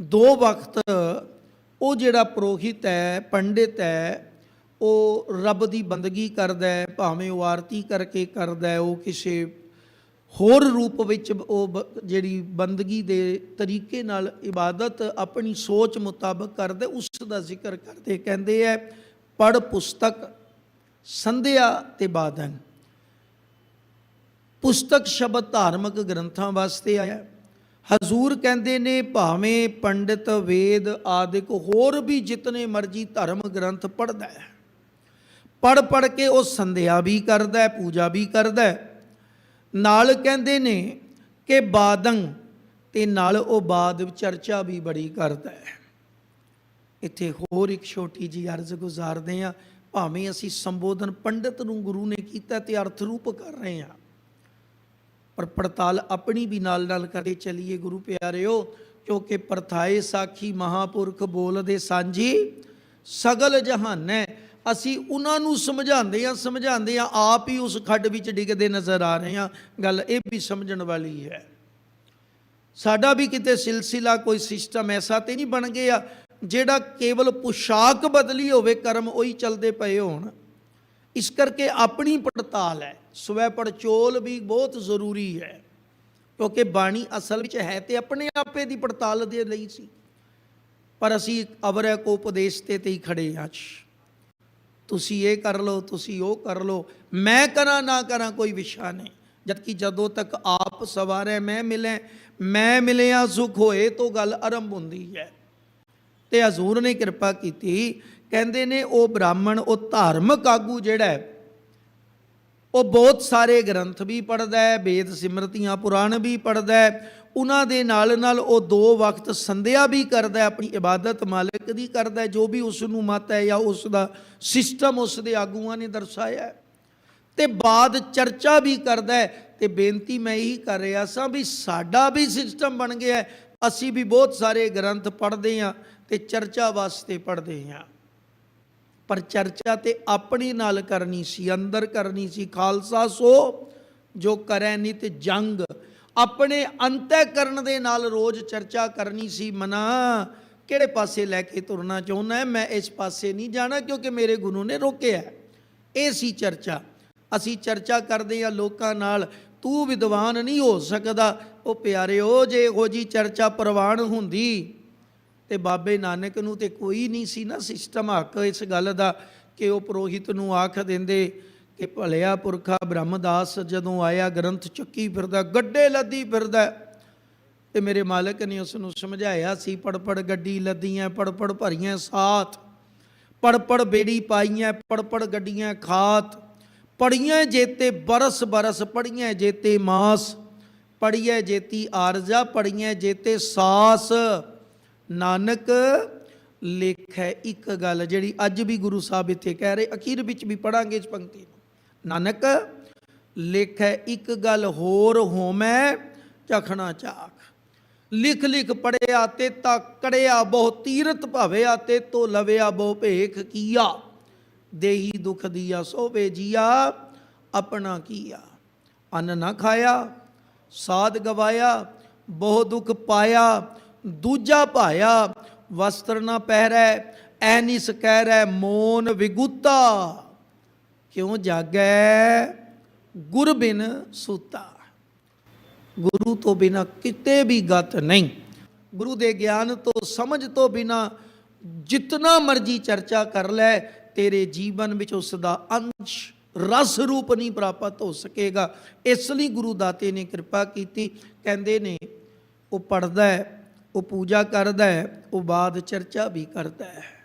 ਦੋ ਵਕਤ ਉਹ ਜਿਹੜਾ ਪ੍ਰੋਹਿਤ ਹੈ, ਪੰਡਿਤ ਹੈ, ਉਹ ਰੱਬ ਦੀ ਬੰਦਗੀ ਕਰਦਾ ਹੈ, ਭਾਵੇਂ ਉਹ ਆਰਤੀ ਕਰਕੇ ਕਰਦਾ ਹੈ, ਉਹ ਕਿਸੇ ਹੋਰ ਰੂਪ ਵਿੱਚ ਉਹ ਬ- ਜਿਹੜੀ ਬੰਦਗੀ ਦੇ ਤਰੀਕੇ ਨਾਲ ਇਬਾਦਤ ਆਪਣੀ ਸੋਚ ਮੁਤਾਬਕ ਕਰਦਾ ਉਸ ਦਾ ਜ਼ਿਕਰ ਕਰਦੇ ਕਹਿੰਦੇ ਹੈ ਪੜ ਪੁਸਤਕ ਸੰਧਿਆ ਤੇ ਬਾਦਨ। ਪੁਸਤਕ ਸ਼ਬਦ ਧਾਰਮਿਕ ਗ੍ਰੰਥਾਂ ਵਾਸਤੇ ਆਇਆ ਹਜ਼ੂਰ ਕਹਿੰਦੇ ਨੇ, ਭਾਵੇਂ ਪੰਡਿਤ ਵੇਦ ਆਦਿਕ ਹੋਰ ਵੀ ਜਿਤਨੇ ਮਰਜ਼ੀ ਧਰਮ ਗ੍ਰੰਥ ਪੜਦਾ ਹੈ। ਪੜ ਪੜ ਕੇ ਉਹ ਸੰਧਿਆ ਵੀ ਕਰਦਾ ਹੈ, ਪੂਜਾ ਵੀ ਕਰਦਾ ਹੈ। ਨਾਲ ਕਹਿੰਦੇ ਨੇ ਕਿ ਬਾਦੰ ਤੇ ਨਾਲ ਉਹ ਬਾਦ ਚਰਚਾ ਵੀ ਬੜੀ ਕਰਦਾ ਹੈ। ਇੱਥੇ ਹੋਰ ਇੱਕ ਛੋਟੀ ਜੀ ਅਰਜ਼ ਗੁਜ਼ਾਰਦੇ ਆ ਭਾਵੇਂ ਅਸੀਂ ਸੰਬੋਧਨ ਪੰਡਿਤ ਨੂੰ ਗੁਰੂ ਨੇ ਕੀਤਾ ਤੇ ਅਰਥ ਰੂਪ ਕਰ ਰਹੇ ਆ ਪਰ ਪੜਤਾਲ ਆਪਣੀ ਵੀ ਨਾਲ ਨਾਲ ਕਰਦੇ ਚਲੀਏ ਗੁਰੂ ਪਿਆਰਿਓ, ਕਿਉਂਕਿ ਪਰਥਾਏ ਸਾਖੀ ਮਹਾਪੁਰਖ ਬੋਲਦੇ ਸਾਂਝੀ, ਸਗਲ ਜਹਾਨ। ਹੈ ਅਸੀਂ ਉਹਨਾਂ ਨੂੰ ਸਮਝਾਉਂਦੇ ਆ ਸਮਝਾਉਂਦੇ ਆ ਆਪ ਹੀ ਉਸ ਖੱਡ ਵਿੱਚ ਡਿੱਗਦੇ ਨਜ਼ਰ ਆ ਰਹੇ ਆ ਗੱਲ ਇਹ ਵੀ ਸਮਝਣ ਵਾਲੀ ਹੈ। ਸਾਡਾ ਵੀ ਕਿਤੇ ਸਿਲਸਿਲਾ ਕੋਈ ਸਿਸਟਮ ਐਸਾ ਤੇ ਨਹੀਂ ਬਣ ਗਿਆ, ਜਿਹੜਾ ਕੇਵਲ ਪੁਸ਼ਾਕ ਬਦਲੀ ਹੋਵੇ, ਕਰਮ ਉਹੀ ਚੱਲਦੇ ਪਏ ਹੋਣ। ਇਸ ਕਰਕੇ ਆਪਣੀ ਪੜਤਾਲ ਹੈ। ਸਵੈ ਪੜਚੋਲ ਵੀ ਬਹੁਤ ਜ਼ਰੂਰੀ ਹੈ। ਕਿਉਂਕਿ ਬਾਣੀ ਅਸਲ ਵਿੱਚ ਹੈ ਤੇ ਆਪਣੇ ਆਪੇ ਦੀ ਪੜਤਾਲ ਦੇ ਲਈ ਸੀ। ਪਰ ਅਸੀਂ ਅਵਰੈ ਕੋ ਉਪਦੇਸ਼ ਤੇ ਤੇ ਹੀ ਖੜੇ ਹਾਂ ਅੱਜ। ਤੁਸੀਂ ਇਹ ਕਰ ਲਓ, ਤੁਸੀਂ ਉਹ ਕਰ ਲਓ। ਮੈਂ ਕਰਾਂ, ਨਾ ਕਰਾਂ ਕੋਈ ਵਿਸ਼ਾ ਨਹੀਂ। ਜਦਕਿ ਜਦੋਂ ਤੱਕ ਆਪ ਸਵਾਰੇ ਮੈਂ ਮਿਲੇ। ਮੈਂ ਮਿਲਿਆ, ਸੁਖ ਹੋਏ, ਤੋਂ ਗੱਲ ਆਰੰਭ ਹੁੰਦੀ ਹੈ। ਤੇ ਹਜ਼ੂਰ ਨੇ ਕਿਰਪਾ ਕੀਤੀ। ਕਹਿੰਦੇ ਨੇ, ਉਹ ਬ੍ਰਾਹਮਣ, ਉਹ ਧਾਰਮਿਕ ਆਗੂ ਜਿਹੜਾ ਉਹ ਬਹੁਤ ਸਾਰੇ ਗ੍ਰੰਥ ਵੀ ਪੜ੍ਹਦਾ ਹੈ, ਵੇਦ ਸਿਮਰਤੀਆਂ, ਪੁਰਾਣ ਵੀ ਪੜ੍ਹਦਾ ਹੈ। ਉਹਨਾਂ ਦੇ ਨਾਲ ਨਾਲ ਉਹ ਦੋ ਵਕਤ ਸੰਧਿਆ ਵੀ ਕਰਦਾ ਆਪਣੀ ਇਬਾਦਤ ਮਾਲਕ ਦੀ ਕਰਦਾ ਜੋ ਵੀ ਉਸ ਨੂੰ ਮਤ ਹੈ ਜਾਂ ਉਸ ਦਾ ਸਿਸਟਮ ਉਸ ਦੇ ਆਗੂਆਂ ਨੇ ਦਰਸਾਇਆ ਹੈ। ਤੇ ਬਾਅਦ ਚਰਚਾ ਵੀ ਕਰਦਾ ਹੈ ਤੇ ਬੇਨਤੀ ਮੈਂ ਇਹੀ ਕਰ ਰਿਹਾ ਸਾਂ ਵੀ ਸਾਡਾ ਵੀ ਸਿਸਟਮ ਬਣ ਗਿਆ ਅਸੀਂ ਵੀ ਬਹੁਤ ਸਾਰੇ ਗ੍ਰੰਥ ਪੜ੍ਹਦੇ ਹਾਂ ਤੇ ਚਰਚਾ ਵਾਸਤੇ ਪੜ੍ਹਦੇ ਹਾਂ। ਪਰ ਚਰਚਾ ਤੇ ਆਪਣੀ ਨਾਲ ਕਰਨੀ ਸੀ, ਅੰਦਰ ਕਰਨੀ ਸੀ। ਖਾਲਸਾ ਸੋ ਜੋ ਕਰੈ ਨਿਤ ਜੰਗ। ਆਪਣੇ ਅੰਤःਕਰਨ ਦੇ ਨਾਲ ਰੋਜ਼ ਚਰਚਾ ਕਰਨੀ ਸੀ, ਮਨਾ ਕਿਹੜੇ ਪਾਸੇ ਲੈ ਕੇ ਤੁਰਨਾ ਚਾਹੁੰਦਾ ਹੈ? ਮੈਂ ਇਸ ਪਾਸੇ ਨਹੀਂ ਜਾਣਾ ਕਿਉਂਕਿ ਮੇਰੇ ਗੁਰੂ ਨੇ ਰੋਕਿਆ ਇਹ ਸੀ ਚਰਚਾ। ਅਸੀਂ ਚਰਚਾ ਕਰਦੇ ਆ ਲੋਕਾਂ ਨਾਲ, ਤੂੰ ਵਿਦਵਾਨ ਨਹੀਂ ਹੋ ਸਕਦਾ। ਉਹ ਪਿਆਰਿਓ, ਜੇ ਇਹੋ ਜੀ ਚਰਚਾ ਪ੍ਰਵਾਨ ਹੁੰਦੀ ਤੇ ਬਾਬੇ ਨਾਨਕ ਨੂੰ ਤੇ ਕੋਈ ਨਹੀਂ ਸੀ ਨਾ ਸਿਸਟਮ ਹੱਕ ਇਸ ਗੱਲ ਦਾ ਕਿ ਉਹ ਪੁਰੋਹਿਤ ਨੂੰ ਆਖ ਦਿੰਦੇ ਕਿ ਭਲਿਆ ਪੁਰਖਾ ਬ੍ਰਹਮਦਾਸ ਜਦੋਂ ਆਇਆ ਗ੍ਰੰਥ ਚੱਕੀ ਫਿਰਦਾ, ਗੱਡੇ ਲੱਦੀ ਫਿਰਦਾ। ਤੇ ਮੇਰੇ ਮਾਲਕ ਨੇ ਉਸ ਨੂੰ ਸਮਝਾਇਆ ਸੀ, ਪੜਪੜ ਗੱਡੀ ਲੱਦੀਆਂ, ਪੜਪੜ ਭਰੀਆਂ ਸਾਥ, ਪੜਪੜ ਬੇੜੀ ਪਾਈਆਂ, ਪੜਪੜ ਗੱਡੀਆਂ ਖਾਤ, ਪੜੀਆਂ ਜੇਤੇ ਬਰਸ ਬਰਸ, ਪੜੀਆਂ ਜੇਤੇ ਮਾਸ ਪੜੀਏ ਜੇਤੀ ਆਰਜਾ, ਪੜੀਆਂ ਜੇਤੇ ਸਾਸ। ਨਾਨਕ ਲੇਖ ਹੈ ਇੱਕ ਗੱਲ ਜਿਹੜੀ ਅੱਜ ਵੀ ਗੁਰੂ ਸਾਹਿਬ ਇੱਥੇ ਕਹਿ ਰਹੇ, ਅਖੀਰ ਵਿੱਚ ਵੀ ਪੜਾਂਗੇ ਇਸ ਪੰਕਤੀ ਨੂੰ। ਨਾਨਕ ਲੇਖ ਹੈ ਇੱਕ ਗੱਲ ਹੋਰ ਹੋਮੈ ਚਖਣਾ ਚਾਖ ਲਿਖ ਲਿਖ ਪੜਿਆ ਤੇ ਕੜਿਆ ਬਹੁ ਤੀਰਤ ਭਵਿਆ ਤੇ ਤੋ ਲਵਿਆ ਬਹੁ ਭੇਖ ਕੀਆ। ਦੇਹੀ ਦੁਖ ਦੀਆ ਸੋਵੇ ਜੀਆ, ਆਪਣਾ ਕੀਆ। ਅੰਨ ਨਾ ਖਾਇਆ, ਸਾਧ ਗਵਾਇਆ, ਬਹੁ ਦੁਖ ਪਾਇਆ ਦੂਜਾ ਭਾਇਆ, ਵਸਤਰ ਨਾ ਪਹਿਰੈ ਇਹ ਨਹੀਂ ਸਕੈਰੈ, ਮੋਨ ਵਿਗੂਤਾ। ਕਿਉਂ ਜਾਗੈ ਗੁਰ ਬਿਨ ਸੂਤਾ? ਗੁਰੂ ਤੋਂ ਬਿਨਾ ਕਿਤੇ ਵੀ ਗਤ ਨਹੀਂ। ਗੁਰੂ ਦੇ ਗਿਆਨ ਤੋਂ, ਸਮਝ ਤੋਂ ਬਿਨਾ ਜਿਤਨਾ ਮਰਜ਼ੀ ਚਰਚਾ ਕਰ ਲੈ, ਤੇਰੇ ਜੀਵਨ ਵਿੱਚ ਉਸ ਦਾ ਅੰਸ਼ ਰਸ ਰੂਪ ਨਹੀਂ ਪ੍ਰਾਪਤ ਹੋ ਸਕੇਗਾ। ਇਸ ਲਈ ਗੁਰੂ ਦਾਤੇ ਨੇ ਕਿਰਪਾ ਕੀਤੀ, ਕਹਿੰਦੇ ਨੇ, ਉਹ ਪੜਦਾ ਹੈ ਉਹ ਪੂਜਾ ਕਰਦਾ ਹੈ ਉਹ ਬਾਅਦ ਚਰਚਾ ਵੀ ਕਰਦਾ ਹੈ।